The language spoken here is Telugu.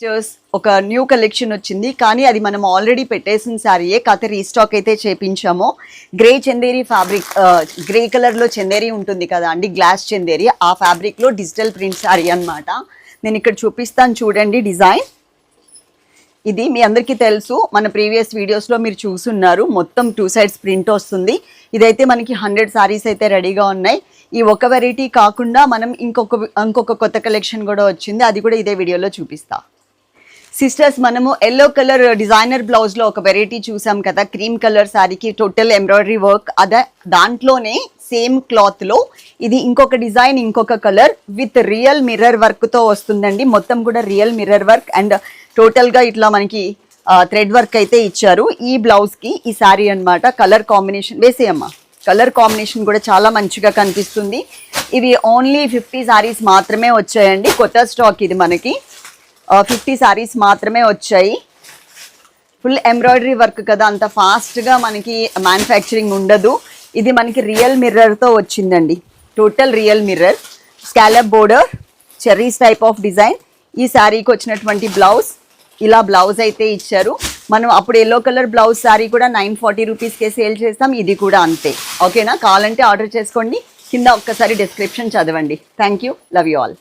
సిస్టర్స్ ఒక న్యూ కలెక్షన్ వచ్చింది. కానీ అది మనం ఆల్రెడీ పెట్టేసిన శారీయే. కాకపోతే రీస్టాక్ అయితే చేపించాము. గ్రే చందేరి ఫ్యాబ్రిక్ గ్రే కలర్లో చందేరి ఉంటుంది కదా అండి గ్లాస్ చందేరి ఆ ఫ్యాబ్రిక్లో డిజిటల్ ప్రింట్ శారీ అనమాట నేను ఇక్కడ చూపిస్తాను చూడండి డిజైన్. ఇది మీ అందరికీ తెలుసు. మన ప్రీవియస్ వీడియోస్లో మీరు చూసున్నారు. మొత్తం టూ సైడ్స్ ప్రింట్ వస్తుంది. ఇదైతే మనకి హండ్రెడ్ శారీస్ అయితే రెడీగా ఉన్నాయి. ఈ ఒక వెరైటీ కాకుండా మనం ఇంకొక ఇంకొక కొత్త కలెక్షన్ కూడా వచ్చింది. అది కూడా ఇదే వీడియోలో చూపిస్తాను సిస్టర్స్ మనము ఎల్లో కలర్ డిజైనర్ బ్లౌజ్లో ఒక వెరైటీ చూసాం కదా క్రీమ్ కలర్ శారీకి టోటల్ ఎంబ్రాయిడరీ వర్క్ అదే దాంట్లోనే సేమ్ క్లాత్లో ఇది ఇంకొక డిజైన్ ఇంకొక కలర్ విత్ రియల్ మిర్రర్ వర్క్తో వస్తుందండి. మొత్తం కూడా రియల్ మిర్రర్ వర్క్ అండ్ టోటల్గా ఇట్లా మనకి uh, థ్రెడ్ వర్క్ అయితే ఇచ్చారు. ఈ బ్లౌజ్కి ఈ శారీ అన్నమాట కలర్ కాంబినేషన్ వేసేయమ్మా. కలర్ కాంబినేషన్ కూడా చాలా మంచిగా కనిపిస్తుంది. ఇవి ఓన్లీ ఫిఫ్టీ సారీస్ మాత్రమే వచ్చాయండి. కొత్త స్టాక్ ఇది మనకి. ఫిఫ్టీ సారీస్ మాత్రమే వచ్చాయి. ఫుల్ ఎంబ్రాయిడరీ వర్క్ కదా అంత ఫాస్ట్గా మనకి మ్యానుఫ్యాక్చరింగ్ ఉండదు. ఇది మనకి రియల్ మిర్రర్తో వచ్చిందండి. Total real mirror scallop border cherries type of design ఈ శారీకి వచ్చినటువంటి బ్లౌజ్ ఇలా బ్లౌజ్ అయితే ఇచ్చారు. మనం అప్పుడు ఎల్లో కలర్ బ్లౌజ్ శారీ కూడా నైన్ ఫార్టీ రూపీస్కే సేల్ చేస్తాం. ఇది కూడా అంతే. ఓకేనా కావాలంటే ఆర్డర్ చేసుకోండి. కింద ఒక్కసారి డిస్క్రిప్షన్ చదవండి. Thank you love you all